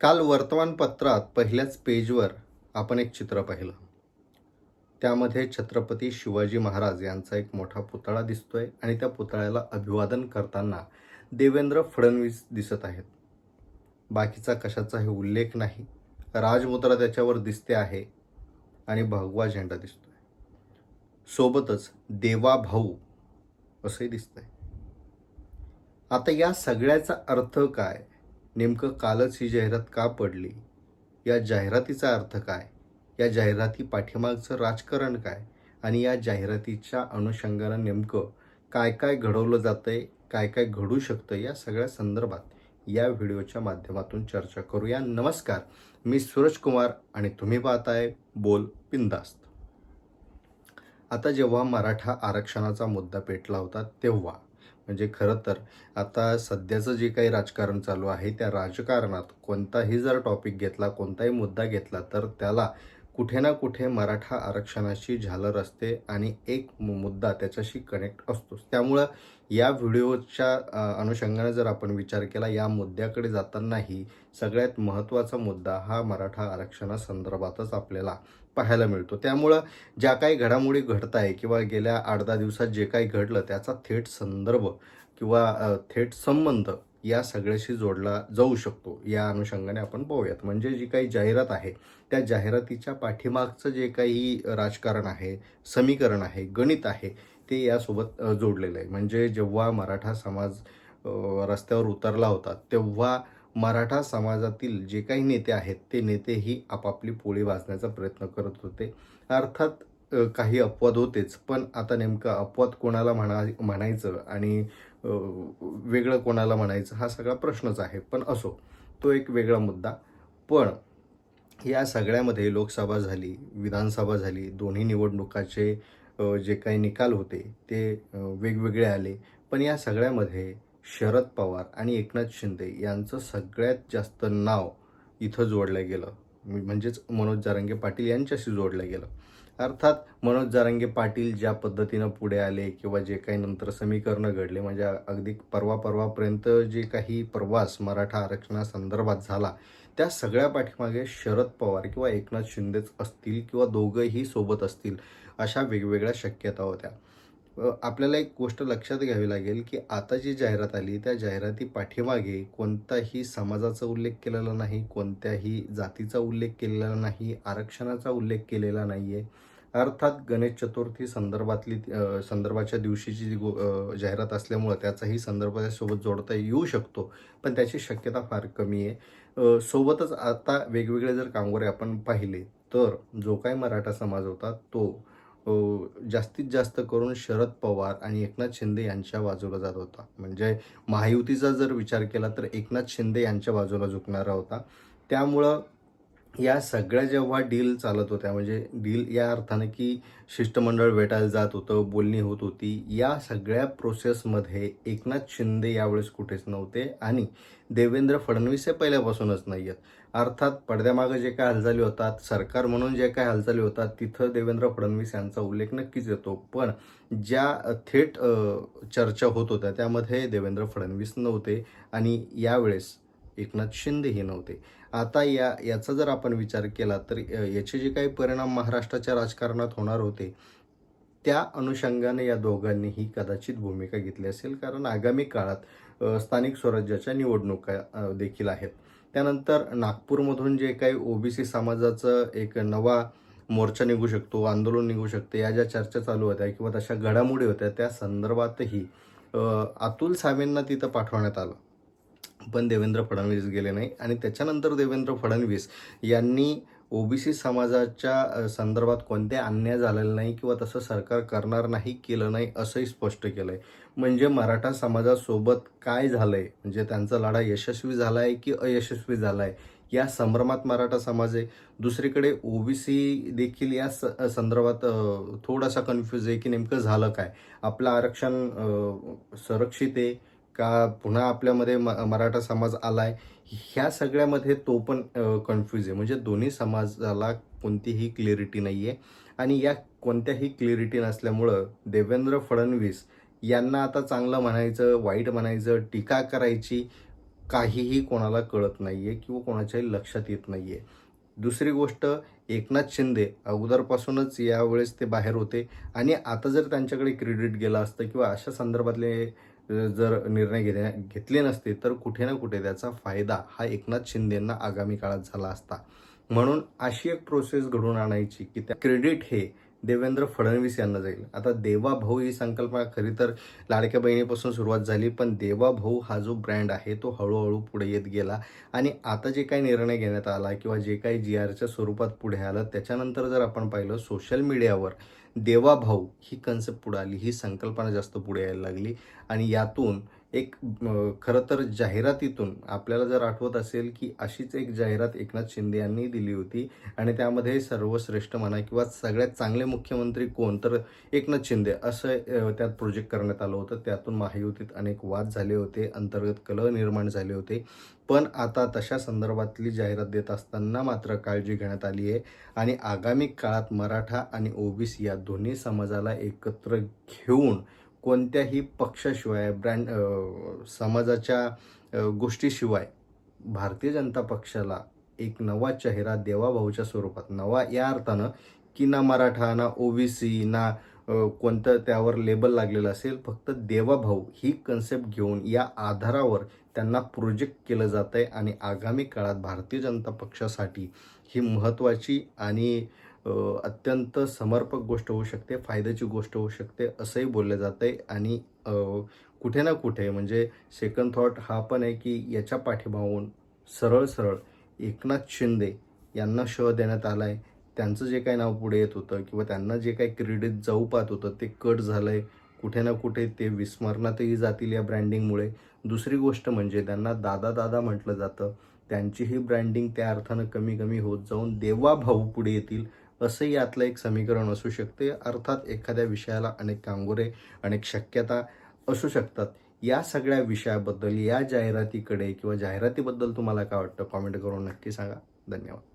काल वर्तमानपत्रात पहिल्याच पेजवर आपण एक चित्र पाहिलं. त्यामध्ये छत्रपती शिवाजी महाराज यांचा एक मोठा पुतळा दिसतोय आणि त्या पुतळ्याला अभिवादन करताना देवेंद्र फडणवीस दिसत आहेत. बाकीचा कशाचाही उल्लेख नाही. राजमुद्रा त्याच्यावर दिसते आहे आणि भगवा झेंडा दिसतोय. सोबतच देवा भाऊ असंही दिसतंय. आता या सगळ्याचा अर्थ काय? नेमकं कालच ही जाहिरात का पडली? या जाहिरातीचा अर्थ काय? या जाहिराती पाठीमागचं राजकारण काय? आणि या जाहिरातीच्या अनुषंगानं नेमकं काय काय घडवलं जातं आहे काय काय घडू शकतं या सगळ्या संदर्भात या व्हिडिओच्या माध्यमातून चर्चा करूया. नमस्कार मी सूरज कुमार आणि तुम्ही पाहताय बोल बिंदास्त. आता जेव्हा मराठा आरक्षणाचा मुद्दा पेटला होता तेव्हा म्हणजे खरं तर आता सध्याचं जे काही राजकारण चालू आहे त्या राजकारणात कोणताही जर टॉपिक घेतला कोणताही मुद्दा घेतला तर त्याला कुठे ना कुठे मराठा आरक्षणाशी झालर असते आणि एक मुद्दा त्याच्याशी कनेक्ट असतोच. त्यामुळं या व्हिडिओच्या अनुषंगाने जर आपण विचार केला या मुद्द्याकडे जातानाही सगळ्यात महत्त्वाचा मुद्दा हा मराठा आरक्षणासंदर्भातच आपल्याला पाहायला मिळतो. त्यामुळं ज्या काही घडामोडी घडत आहे किंवा गेल्या आठ दहा दिवसात जे काही घडलं त्याचा थेट संदर्भ किंवा थेट संबंध या सगळ्याशी जोडला जाऊ शकतो. या अनुषंगाने आपण पाहूयात. म्हणजे जी काही जाहिरात आहे त्या जाहिरातीच्या पाठीमागचं जे काही राजकारण आहे समीकरण आहे गणित आहे ते यासोबत जोडलेलं आहे. म्हणजे जेव्हा मराठा समाज रस्त्यावर उतरला होता तेव्हा मराठा समाजातील जे काही नेते आहेत ते नेतेही आपापली पोळी वाचण्याचा प्रयत्न करत होते. अर्थात काही अपवाद होतेच पण आता नेमकं अपवाद कोणाला म्हणा म्हणायचं आणि वेगळं कोणाला म्हणायचं हा सगळा प्रश्नच आहे पण असो तो एक वेगळा मुद्दा. पण या सगळ्यामध्ये लोकसभा झाली विधानसभा झाली दोन्ही निवडणुकाचे जे काही निकाल होते ते वेगवेगळे आले. पण या सगळ्यामध्ये शरद पवार आणि एकनाथ शिंदे यांचं सगळ्यात जास्त नाव इथं जोडलं गेलं. म्हणजेच मनोज जारंगे पाटील यांच्याशी जोडलं गेलं. अर्थात मनोज जारंगे पाटील ज्या पद्धतीनं पुढे आले किंवा जे काही नंतर समीकरणं घडले म्हणजे अगदी परवा परवापर्यंत जे काही प्रवास मराठा आरक्षणासंदर्भात झाला त्या सगळ्या पाठीमागे शरद पवार किंवा एकनाथ शिंदेच असतील किंवा दोघंही सोबत असतील अशा वेगवेगळ्या शक्यता होत्या. आपल्याला एक गोष्ट लक्षात घ्यावी लागेल की आता जी जाहिरात आली त्या जाहिराती पाठीमागे कोणताही समाजाचा उल्लेख केलेला नाही कोणत्याही जातीचा उल्लेख केलेला नाही आरक्षणाचा उल्लेख केलेला नाही आहे अर्थात गणेश चतुर्थी संदर्भातली संदर्भाच्या दिवशीची जी गो- जाहिरात असल्यामुळं त्याचाही संदर्भ त्यासोबत जोडता येऊ शकतो पण त्याची शक्यता फार कमी आहे. सोबतच आता वेगवेगळे जर कामगार आपण पाहिले तर जो काही मराठा समाज होता तो जास्तीत जास्त करून शरद पवार आणि एकनाथ शिंदे यांच्या बाजूला जात होता. म्हणजे महायुतीचा जर विचार केला तर एकनाथ शिंदे यांच्या बाजूला झुकणारा होता. त्यामुळं या सगळ्या जेव्हा डील चालत होत्या म्हणजे डील या अर्थानं की शिष्टमंडळ भेटायला जात होतं बोलणी होत होती या सगळ्या प्रोसेसमध्ये एकनाथ शिंदे यावेळेस कुठेच नव्हते आणि देवेंद्र फडणवीस हे पहिल्यापासूनच नाही आहेत. अर्थात पडद्यामागं जे काय हालचाली होतात सरकार म्हणून जे काय हालचाली होतात तिथं देवेंद्र फडणवीस यांचा उल्लेख नक्कीच येतो. पण ज्या थेट चर्चा होत होत्या त्यामध्ये देवेंद्र फडणवीस नव्हते आणि यावेळेस एकनाथ शिंदेही नव्हते. आता या याचा जर आपण विचार केला तर याचे जे काही परिणाम महाराष्ट्राच्या राजकारणात होणार होते त्या अनुषंगाने या दोघांनीही कदाचित भूमिका घेतली असेल. कारण आगामी काळात स्थानिक स्वराज्याच्या निवडणुका देखील आहेत. त्यानंतर नागपूरमधून जे काही ओबीसी समाजाचं एक नवा मोर्चा निघू शकतो आंदोलन निघू शकते या ज्या चर्चा चालू होत्या किंवा तशा घडामोडी होत्या त्या संदर्भातही अतुल सावेंना तिथं पाठवण्यात आलं. पण देवेंद्र फडणवीस गेले नाही. आणि त्याच्यानंतर देवेंद्र फडणवीस यांनी ओबीसी समाजाच्या संदर्भात कोणते अन्याय झालेला नाही किंवा तसं सरकार करणार नाही केलं नाही असंही स्पष्ट केलं आहे म्हणजे मराठा समाजासोबत काय झालं आहे म्हणजे त्यांचा लढा यशस्वी झाला आहे की अयशस्वी झाला आहे या संभ्रमात मराठा समाज आहे. दुसरीकडे ओबीसी देखील या स संदर्भात थोडासा कन्फ्यूज आहे की नेमकं झालं काय? आपलं आरक्षण संरक्षित आहे. का पुन्हा आपल्यामध्ये म मराठा समाज आलाय? ह्या सगळ्यामध्ये तो पण कन्फ्यूज आहे. म्हणजे दोन्ही समाजाला कोणतीही क्लिअरिटी नाही आहे आणि या कोणत्याही क्लिअरिटी नसल्यामुळं देवेंद्र फडणवीस यांना आता चांगलं म्हणायचं वाईट म्हणायचं टीका करायची काहीही कोणाला कळत नाही आहे किंवा कोणाच्याही लक्षात येत नाही आहे दुसरी गोष्ट एकनाथ शिंदे अगोदरपासूनच यावेळेस ते बाहेर होते. आणि आता जर त्यांच्याकडे क्रेडिट गेलं असतं किंवा अशा संदर्भातले जर निर्णय घेण्या घेतले नसते तर कुठे ना कुठे त्याचा फायदा हा एकनाथ शिंदेंना आगामी काळात झाला असता. म्हणून अशी एक प्रोसेस घडून आणायची की त्या क्रेडिट हे देवेंद्र फडणवीस यांना जाईल. आता देवा भाऊ ही संकल्पना खरी तर लाडक्या बहिणीपासून सुरुवात झाली पण देवा भाऊ हा जो ब्रँड आहे तो हळूहळू पुढे येत गेला. आणि आता जे काही निर्णय घेण्यात आला किंवा जे काही जी आरच्या स्वरूपात पुढे आलं त्याच्यानंतर जर आपण पाहिलं सोशल मीडियावर देवाभाऊ ही कन्सेप्ट पुढे आली ही संकल्पना जास्त पुढे यायला लागली आणि यातून एक खरं तर जाहिरातीतून आपल्याला जर आठवत असेल की अशीच एक जाहिरात एकनाथ शिंदे यांनी दिली होती आणि त्यामध्ये सर्वश्रेष्ठ म्हणा किंवा सगळ्यात चांगले मुख्यमंत्री कोण तर एकनाथ शिंदे असं त्यात प्रोजेक्ट करण्यात आलं होतं. त्यातून महायुतीत अनेक वाद झाले होते अंतर्गत कलह निर्माण झाले होते. पण आता तशा संदर्भातली जाहिरात देत असताना मात्र काळजी घेण्यात आली आहे आणि आगामी काळात मराठा आणि ओबीसी या दोन्ही समाजाला एकत्र घेऊन कोणत्याही पक्षाशिवाय ब्रँड समाजाच्या गोष्टीशिवाय भारतीय जनता पक्षाला एक नवा चेहरा देवाभाऊच्या स्वरूपात नवा या अर्थानं की ना मराठा ना ओबीसी ना कोणतं त्यावर लेबल लागलेलं असेल फक्त देवाभाऊ ही कन्सेप्ट घेऊन या आधारावर त्यांना प्रोजेक्ट केलं जात आहे आणि आगामी काळात भारतीय जनता पक्षासाठी ही महत्त्वाची आणि अत्यंत समर्पक गोष्ट होऊ शकते फायद्याची गोष्ट होऊ शकते असंही बोललं जातं आहे आणि कुठे ना कुठे म्हणजे सेकंड थॉट हा पण आहे की याच्या पाठीमागून सरळ सरळ एकनाथ शिंदे यांना श देण्यात आला आहे त्यांचं जे काही नाव पुढे येत होतं किंवा त्यांना जे काही क्रेडिट जाऊ पाहत होतं ते कट झालं आहे कुठे ना कुठे ते विस्मरणातही जातील या ब्रँडिंगमुळे दुसरी गोष्ट म्हणजे त्यांना दादा दादा म्हटलं जातं. त्यांचीही ब्रँडिंग त्या अर्थानं कमी कमी होत जाऊन देवा भाऊ पुढे येतील. असं यातलं एक समीकरण असू शकते. अर्थात एखाद्या विषयाला अनेक कांगोरे अनेक शक्यता असू शकतात. या सगळ्या विषयाबद्दल या जाहिरातीकडे किंवा जाहिरातीबद्दल तुम्हाला काय वाटतं? कॉमेंट करून नक्की सांगा. धन्यवाद.